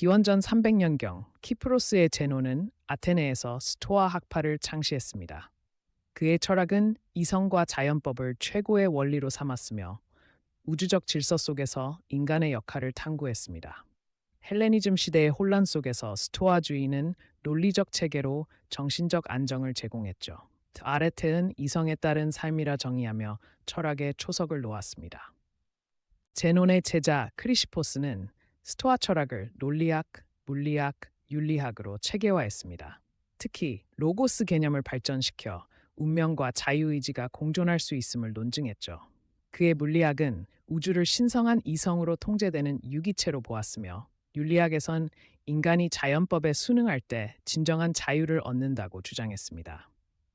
기원전 300년경 키프로스의 제노는 아테네에서 스토아 학파를 창시했습니다. 그의 철학은 이성과 자연법을 최고의 원리로 삼았으며 우주적 질서 속에서 인간의 역할을 탐구했습니다. 헬레니즘 시대의 혼란 속에서 스토아주의는 논리적 체계로 정신적 안정을 제공했죠. 아레테는 이성에 따른 삶이라 정의하며 철학의 초석을 놓았습니다. 제논의 제자 크리시포스는 스토아 철학을 논리학, 물리학, 윤리학으로 체계화했습니다. 특히 로고스 개념을 발전시켜 운명과 자유의지가 공존할 수 있음을 논증했죠. 그의 물리학은 우주를 신성한 이성으로 통제되는 유기체로 보았으며 윤리학에선 인간이 자연법에 순응할 때 진정한 자유를 얻는다고 주장했습니다.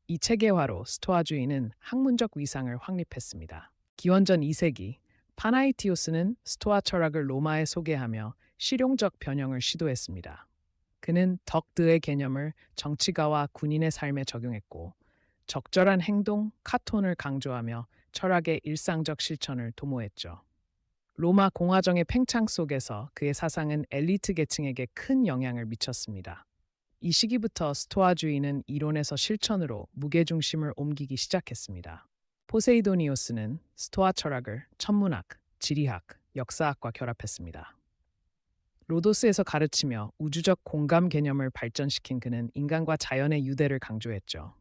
이 체계화로 스토아주의는 학문적 위상을 확립했습니다. 기원전 2세기 파나이티오스는 스토아 철학을 로마에 소개하며 실용적 변형을 시도했습니다. 그는 덕드의 개념을 정치가와 군인의 삶에 적용했고 적절한 행동, 카톤을 강조하며 철학의 일상적 실천을 도모했죠. 로마 공화정의 팽창 속에서 그의 사상은 엘리트 계층에게 큰 영향을 미쳤습니다. 이 시기부터 스토아주의는 이론에서 실천으로 무게중심을 옮기기 시작했습니다. 포세이도니오스는 스토아 철학을 천문학, 지리학, 역사학과 결합했습니다. 로도스에서 가르치며 우주적 공감 개념을 발전시킨 그는 인간과 자연의 유대를 강조했죠.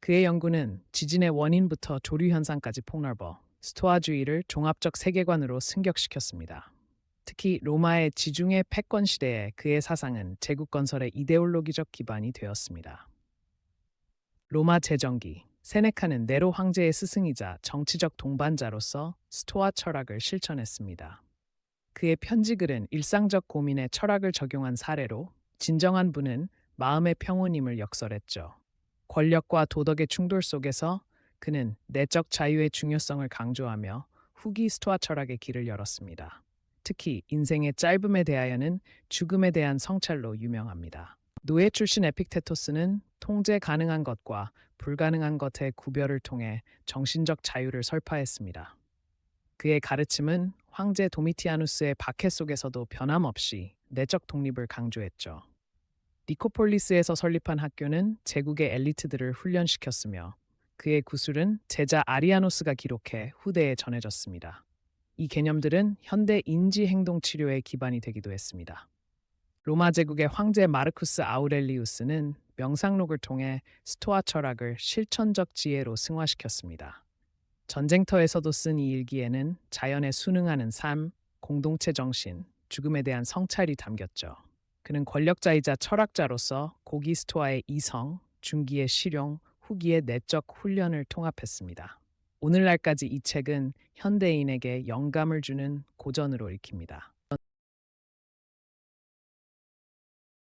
그의 연구는 지진의 원인부터 조류 현상까지 폭넓어 스토아주의를 종합적 세계관으로 승격시켰습니다. 특히 로마의 지중해 패권 시대에 그의 사상은 제국 건설의 이데올로기적 기반이 되었습니다. 로마 제정기 세네카는 네로 황제의 스승이자 정치적 동반자로서 스토아 철학을 실천했습니다. 그의 편지글은 일상적 고민에 철학을 적용한 사례로 진정한 분은 마음의 평온임을 역설했죠. 권력과 도덕의 충돌 속에서 그는 내적 자유의 중요성을 강조하며 후기 스토아 철학의 길을 열었습니다. 특히 인생의 짧음에 대하여는 죽음에 대한 성찰로 유명합니다. 노예 출신 에픽테토스는 통제 가능한 것과 불가능한 것의 구별을 통해 정신적 자유를 설파했습니다. 그의 가르침은 황제 도미티아누스의 박해 속에서도 변함없이 내적 독립을 강조했죠. 니코폴리스에서 설립한 학교는 제국의 엘리트들을 훈련시켰으며 그의 구술은 제자 아리아노스가 기록해 후대에 전해졌습니다. 이 개념들은 현대 인지 행동 치료의 기반이 되기도 했습니다. 로마 제국의 황제 마르쿠스 아우렐리우스는 명상록을 통해 스토아 철학을 실천적 지혜로 승화시켰습니다. 전쟁터에서도 쓴 이 일기에는 자연에 순응하는 삶, 공동체 정신, 죽음에 대한 성찰이 담겼죠. 그는 권력자이자 철학자로서 고기 스토아의 이성, 중기의 실용, 후기의 내적 훈련을 통합했습니다. 오늘날까지 이 책은 현대인에게 영감을 주는 고전으로 읽힙니다.